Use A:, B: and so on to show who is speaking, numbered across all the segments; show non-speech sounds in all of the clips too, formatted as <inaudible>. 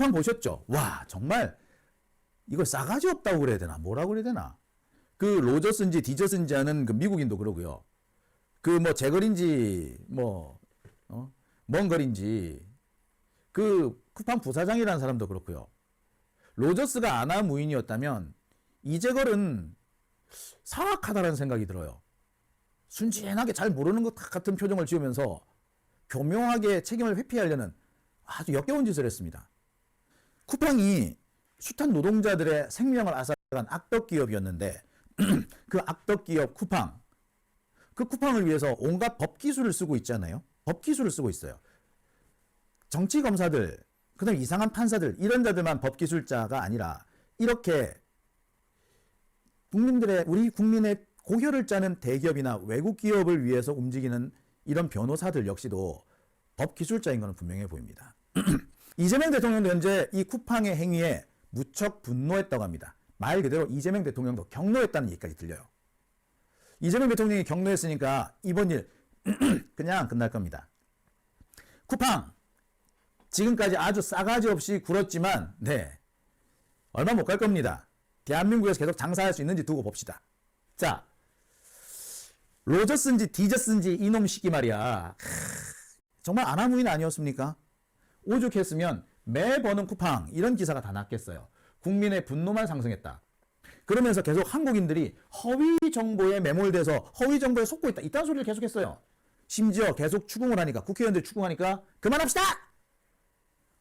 A: 쿠팡 보셨죠? 와 정말 이거 싸가지 없다고 그래야 되나? 뭐라고 그래야 되나? 그 로저스인지 디저스인지 하는 그 미국인도 그러고요. 그 뭐 제거인지 뭐 어 먼 거리인지 그 쿠팡 부사장이라는 사람도 그렇고요. 로저스가 아나 무인이었다면 이재걸은 사악하다라는 생각이 들어요. 순진하게 잘 모르는 것 같은 표정을 지으면서 교묘하게 책임을 회피하려는 아주 역겨운 짓을 했습니다. 쿠팡이 숱한 노동자들의 생명을 앗아간 악덕 기업이었는데 <clears throat> 그 악덕 기업 쿠팡 그 쿠팡을 위해서 온갖 법 기술을 쓰고 있잖아요. 법 기술을 쓰고 있어요. 정치 검사들, 그다음 이상한 판사들 이런 자들만 법 기술자가 아니라 이렇게 국민들의 우리 국민의 고혈을 짜는 대기업이나 외국 기업을 위해서 움직이는 이런 변호사들 역시도 법 기술자인 것은 분명해 보입니다. <clears throat> 이재명 대통령도 현재 이 쿠팡의 행위에 무척 분노했다고 합니다. 말 그대로 이재명 대통령도 경로했다는 얘기까지 들려요. 이재명 대통령이 경로했으니까 이번 일 <clears throat> 그냥 끝날 겁니다. 쿠팡 지금까지 아주 싸가지 없이 굴었지만 네 얼마 못 갈 겁니다. 대한민국에서 계속 장사할 수 있는지 두고 봅시다. 자 로저스인지 디저스인지 이놈 시기 말이야. 크, 정말 아나무인 아니었습니까? 오죽했으면 매 버는 쿠팡 이런 기사가 다 났겠어요. 국민의 분노만 상승했다. 그러면서 계속 한국인들이 허위 정보에 매몰돼서 허위 정보에 속고 있다. 이딴 소리를 계속했어요. 심지어 계속 추궁을 하니까 국회의원들 추궁하니까 그만합시다.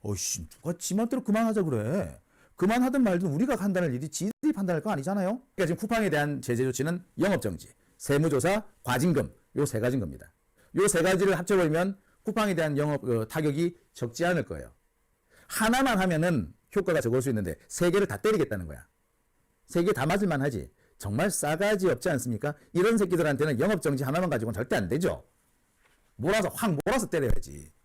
A: 어이씨 누가 지 맘대로 그만하자 그래. 그만하든 말든 우리가 판단할 일이 지들이 판단할 거 아니잖아요. 그러니까 지금 쿠팡에 대한 제재 조치는 영업정지, 세무조사, 과징금 요 세 가지인 겁니다. 요 세 가지를 합쳐버리면 쿠팡에 대한 영업 어, 타격이 적지 않을 거예요. 하나만 하면은 효과가 적을 수 있는데 세 개를 다 때리겠다는 거야. 세 개 다 맞을만 하지. 정말 싸가지 없지 않습니까? 이런 새끼들한테는 영업 정지 하나만 가지고는 절대 안 되죠. 몰아서 확 몰아서 때려야지.